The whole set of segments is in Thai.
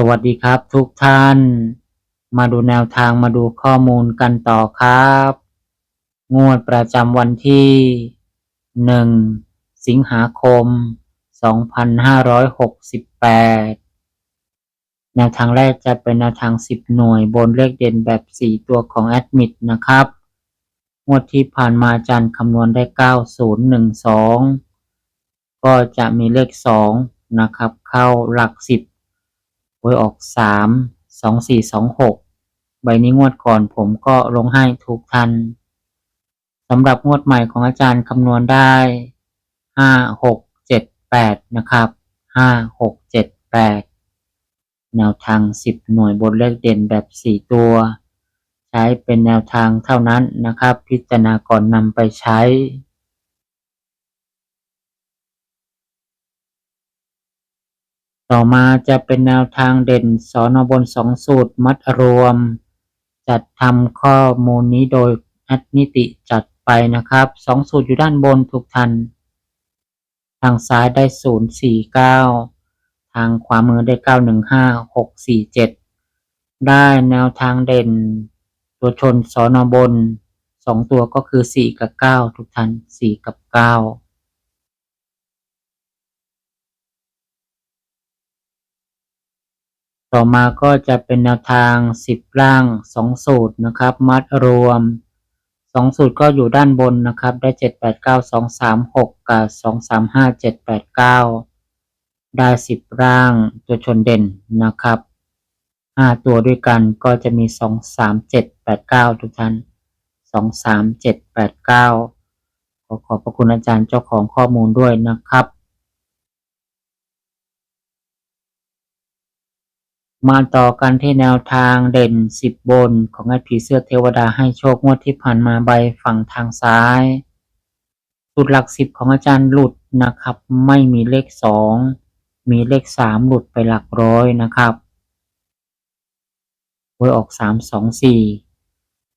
สวัสดีครับทุกท่าน มาดูแนวทางมาดูข้อมูลกันต่อครับ งวดประจำวันที่ 1 สิงหาคม 2568 แนวทางแรกจะเป็นแนวทาง 10 หน่วยบนเลขเด่นแบบ 4 ตัวของแอดมิดนะครับ งวดที่ผ่านมาจารย์คำนวณได้ 9012 ก็จะมีเลข 2 นะครับ เข้าหลัก 10 หวยออกสามสองสี่สองหกใบนี้งวดก่อนผมก็ลงให้ทุกทันสำหรับงวดใหม่ของอาจารย์คำนวณได้ห้าหกเจ็ดแปดนะครับห้าหกเจ็ดแปดแนวทางสิบหน่วยบนเลขเด่นแบบสี่ตัว ใช้เป็นแนวทางเท่านั้นนะครับ พิจารณาก่อนนำไปใช้ ต่อมาจะเป็นแนวทางเด่นสอนอบนสองสูตรมัดรวม จัดทำข้อมูลนี้โดยนัดนิติจัดไปนะครับสองสูตรอยู่ด้านบนทุกทัน ทางซ้ายได้ 0 4 9 ทางขวามือได้ 9 1 5 6 4 7 ได้แนวทางเด่น ตัวชนสอนอบนสองตัวก็คือ 4 กับ 9 ทุกทัน 4 กับ 9 ต่อมาก็จะเป็นแนวทางสิบล่างสองสูตรนะครับ มัดรวมสองสูตรก็อยู่ด้านบนนะครับ ได้เจ็ดแปดเก้าสองสามหกกับสองสามห้าเจ็ดแปดเก้าได้สิบร่างตัวชนเด่นนะครับห้าตัวด้วยกันก็จะมีสองสามเจ็ดแปดเก้าทุกท่านสองสามเจ็ดแปดเก้าขอขอบพระคุณอาจารย์เจ้าของข้อมูลด้วยนะครับ มาต่อกันที่แนวทางเด่นสิบบนของไอ้ผีเสื้อเทวดาให้โชคงวดที่ผ่านมาใบฝั่งทางซ้ายสูตรหลักสิบของอาจารย์หลุดนะครับ ไม่มีเลขสองมีเลขสามหลุดไปหลักร้อยนะครับหวยออกสามสองสี่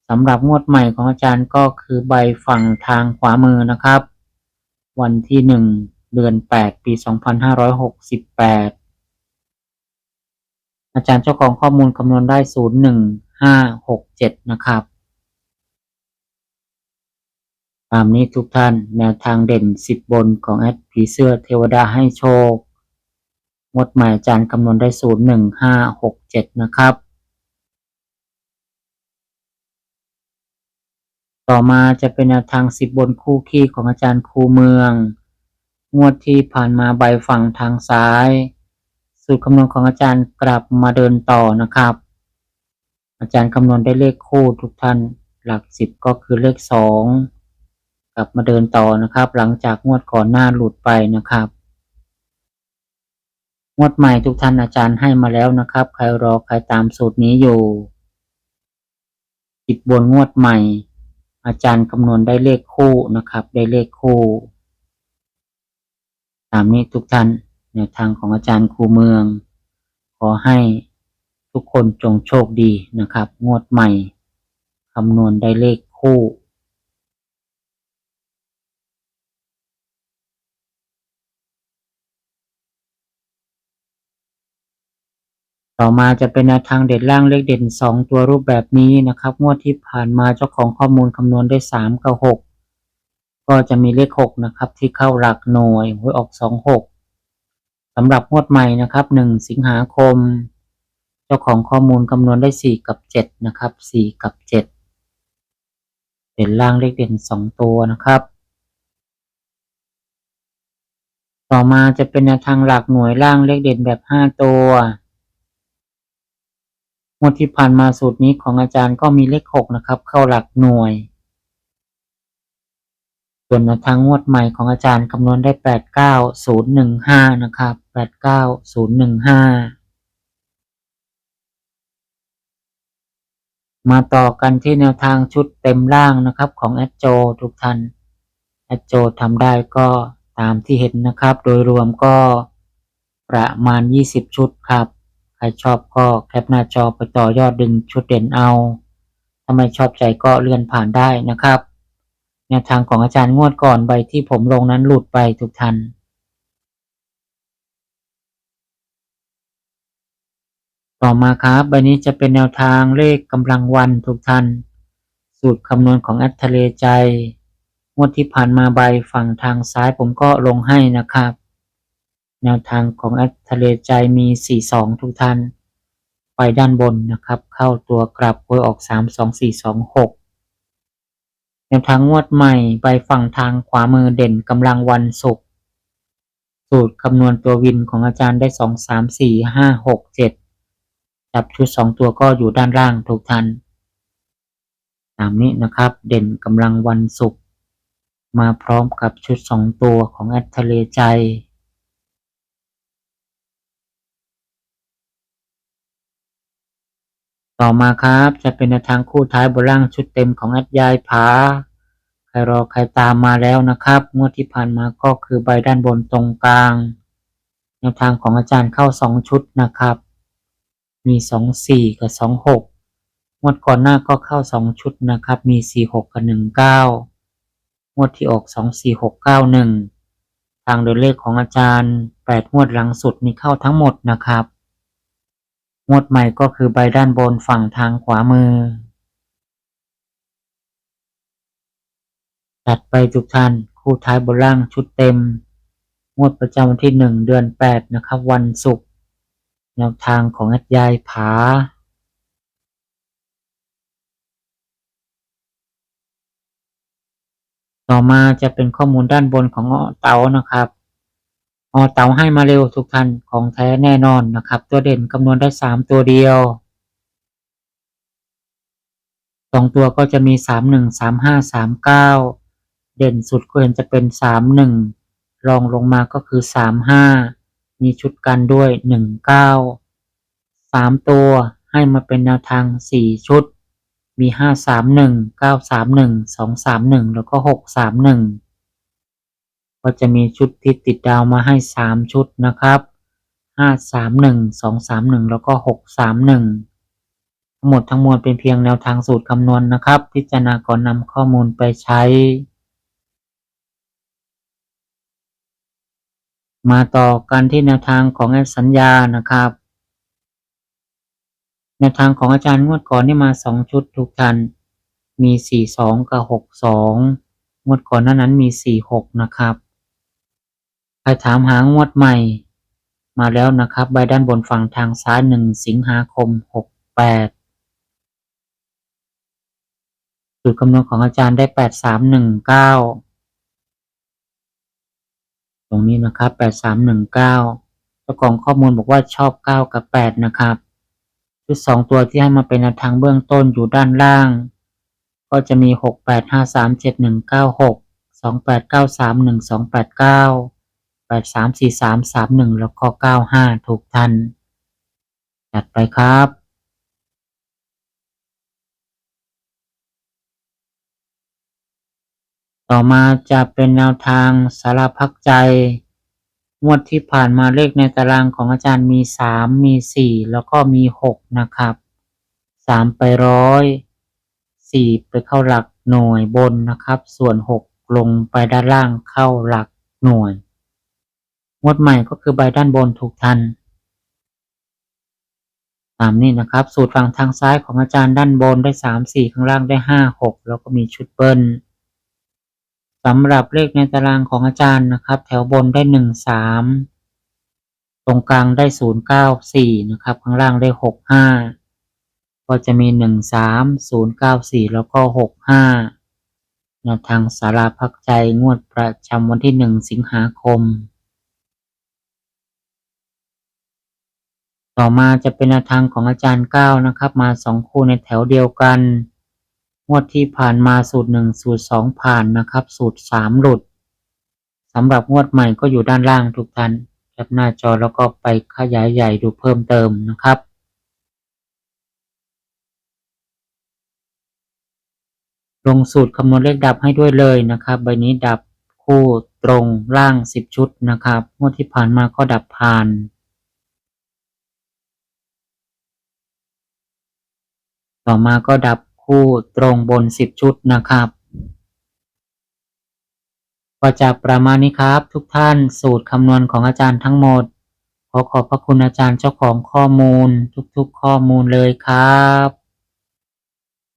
สำหรับงวดใหม่ของอาจารย์ก็คือใบฝั่งทางขวามือนะครับ วันที่หนึ่งเดือนแปดปีส อาจารย์เจ้าของข้อมูลคำนวณได้ศูนย์หนึ่งห้าหกเจ็ดนะครับตามนี้ทุกท่านแนวทางเด่นสิบบนของแอดผีเสื้อเทวดาให้โชคงดหม่อาจารย์คำนวณได้ศูนย์หนึ่งห้าหกเจ็ดนะครับต่อมาจะเป็นแนวทางสิบบนคู่ขี้ของอาจารย์คูเมือง งวดที่ผ่านมาใบฝั่งทางซ้าย สูตรคำนวณของอาจารย์กลับมาเดินต่อนะครับ อาจารย์คำนวณได้เลขคู่ทุกท่านหลักสิบก็คือเลขสองกลับมาเดินต่อนะครับ หลังจากงวดก่อนหน้าหลุดไปนะครับ งวดใหม่ทุกท่านอาจารย์ให้มาแล้วนะครับ ใครรอใครตามสูตรนี้อยู่สิบบนงวดใหม่ อาจารย์คำนวณได้เลขคู่นะครับ ได้เลขคู่ ตามนี้ทุกท่าน แนวทางของอาจารย์ครูเมือง ขอให้ทุกคนจงโชคดีนะครับ งวดใหม่คำนวณได้เลขคู่ต่อมาจะเป็นแนวทางเด่นล่างเลขเด่นสองตัวรูปแบบนี้นะครับ งวดที่ผ่านมาเจ้าของข้อมูลคำนวณได้สามกับหกก็จะมีเลขหกนะครับ ที่เข้าหลักหน่วยหวยออกสองหก สำหรับงวดใหม่นะครับหนึ่งสิงหาคม เจ้าของข้อมูลคำนวณได้สี่กับเจ็ดนะครับสี่กับเจ็ดเด่นล่างเลขเด่นสองตัวนะครับ ต่อมาจะเป็นแนวทางหลักหน่วยล่างเลขเด่นแบบห้าตัวงวดที่ผ่านมาสูตรนี้ของอาจารย์ก็มีเลขหกนะครับ เข้าหลักหน่วย ส่วนแนวทางงวดใหม่ของอาจารย์คำนวณได้แปดเก้าศูนย์หนึ่งห้านะครับแปดเก้าศูนย์หนึ่งห้ามาต่อกันที่แนวทางชุดเต็มร่างนะครับของแอดโจทุกท่านแอดโจทำได้ก็ตามที่เห็นนะครับ โดยรวมก็ประมาณ 20 ชุดครับ ใครชอบก็แคปหน้าจอไปต่อยอดดึงชุดเด่นเอา ถ้าไม่ชอบใจก็เลื่อนผ่านได้นะครับ แนวทางของอาจารย์งวดก่อนใบที่ผมลงนั้นหลุดไปทุกท่านต่อมาครับใบนี้จะเป็นแนวทางเลขกำลังวันทุกท่านสูตรคำนวณของแอดทะเลใจ งวดที่ผ่านมาใบฝั่งทางซ้ายผมก็ลงให้นะครับ แนวทางของแอดทะเลใจมี 42 ทุกท่านไปด้านบนนะครับ เข้าตัวกลับโวยออก 3 2 4 2 6 แนวทางงวดใหม่ไปฝั่งทางขวามือเด่นกำลังวันศุกร์สูตรคำนวณตัววินของอาจารย์ได้2 3 4 5 6 7จับชุด2ตัวก็อยู่ด้านล่างทุกทันตามนี้นะครับ เด่นกำลังวันศุกร์มาพร้อมกับชุด2ตัวของแอดทะเลใจ ต่อมาครับ จะเป็นแนวทางคู่ท้ายบนล่างชุดเต็มของแอดยายผาใครรอใครตามมาแล้วนะครับงวดที่ผ่านมาก็คือใบด้านบนตรงกลางแนวทางของอาจารย์เข้า 2 ชุดนะครับ มี 2 4 กับ 2 6งวดก่อนหน้าก็เข้า 2 ชุดนะครับ มี 4 6 กับ 1 9งวดที่ออก 2 4 6 9 1 ทางโดยเลขของอาจารย์ 8 งวดหลังสุดมีเข้าทั้งหมดนะครับ งวดใหม่ก็คือใบด้านบนฝั่งทางขวามือจัดไปทุกท่านคู่ท้ายบนล่างชุดเต็ม งวดประจำวันที่1เดือน8นะครับ วันศุกร์แนวทางของแอดยายผาต่อมาจะเป็นข้อมูลด้านบนของเตานะครับ ออเตาให้มาเร็วทุกท่านของแท้แน่นอนนะครับ ตัวเด่นคำนวณได้3ตัวเดียวสองตัวก็จะมี3 1 3 5 3 9เด่นสุดก็เห็นจะเป็น3 1รองลงมาก็คือ3 5มีชุดกันด้วย1 9 3ตัวให้มาเป็นแนวทาง4ชุด มี5 3 1 9 3 1 2 3 1แล้วก็6 3 1 ก็จะมีชุดที่ติดดาวมาให้ 3 ชุดนะครับ 5 3 1 2 3 1 แล้วก็ 6 3 1ทั้งหมดทั้งมวลเป็นเพียงแนวทางสูตรคำนวณนะครับ พิจารณาก่อนนำข้อมูลไปใช้ มาต่อกันที่แนวทางของแอสัญญานะครับ แนวทางของอาจารย์งวดก่อนนี่มาสองชุดทุกท่านมีสี่สองกับหกสองงวดก่อนหน้านั้นมีสี่หกนะครับ ใครถามหางวดใหม่ มาแล้วนะครับ ใบด้านบนฝั่งทางซ้ายหนึ่งสิงหาคมหกแปดสูตรคำนวณของอาจารย์ได้แปดสามหนึ่งเก้าตรงนี้นะครับแปดสามหนึ่งเก้าเจ้าของข้อมูลบอกว่าชอบเก้ากับแปดนะครับชุดสองตัวที่ให้มาเป็นแนวทางเบื้องต้นอยู่ด้านล่าง ก็จะมีหกแปดห้าสามเจ็ดหนึ่งเก้าหกสองแปดเก้าสามหนึ่งสองแปดเก้า ดสามสี่สามสามหนึ่งแล้วก็เก้าห้าถูกทัน จัดไปครับต่อมาจะเป็นแนวทางสารพักใจ งวดที่ผ่านมาเลขในตารางของอาจารย์มีสามมีสี่แล้วก็มีหกนะครับสามไปร้อยสี่ไปเข้าหลักหน่วยบนนะครับ ส่วนหกลงไปด้านล่างเข้าหลักหน่วย งวดใหม่ก็คือใบด้านบนถูกทัน ตามนี้นะครับ สูตรฝั่งทางซ้ายของอาจารย์ด้านบนได้สามสี่ข้างล่างได้ห้าหกแล้วก็มีชุดเบิ้ลสำหรับเลขในตารางของอาจารย์นะครับ แถวบนได้หนึ่งสามตรงกลางได้ศูนย์เก้าสี่นะครับ ข้างล่างได้หกห้าก็จะมีหนึ่งสามศูนย์เก้าสี่แล้วก็หกห้าแนวทางสาราพักใจงวดประจำวันที่หนึ่งสิงหาคม ต่อมาจะเป็นแนวทางของอาจารย์เก้านะครับ มาสองคู่ในแถวเดียวกัน งวดที่ผ่านมาสูตรหนึ่งสูตรสองผ่านนะครับ สูตรสามหลุดสำหรับงวดใหม่ก็อยู่ด้านล่างทุกท่านแคปหน้าจอแล้วก็ไปขยายใหญ่ดูเพิ่มเติมนะครับลงสูตรคำนวณเลขดับให้ด้วยเลยนะครับ ใบนี้ดับคู่ตรงล่าง 10 ชุดนะครับงวดที่ผ่านมาก็ดับผ่าน ต่อมาก็ดับคู่ตรงบน 10 ชุดนะครับ ก็จะประมาณนี้ครับ ทุกท่านสูตรคำนวณของอาจารย์ทั้งหมด ขอขอบพระคุณอาจารย์เจ้าของข้อมูลทุกๆข้อมูลเลยครับ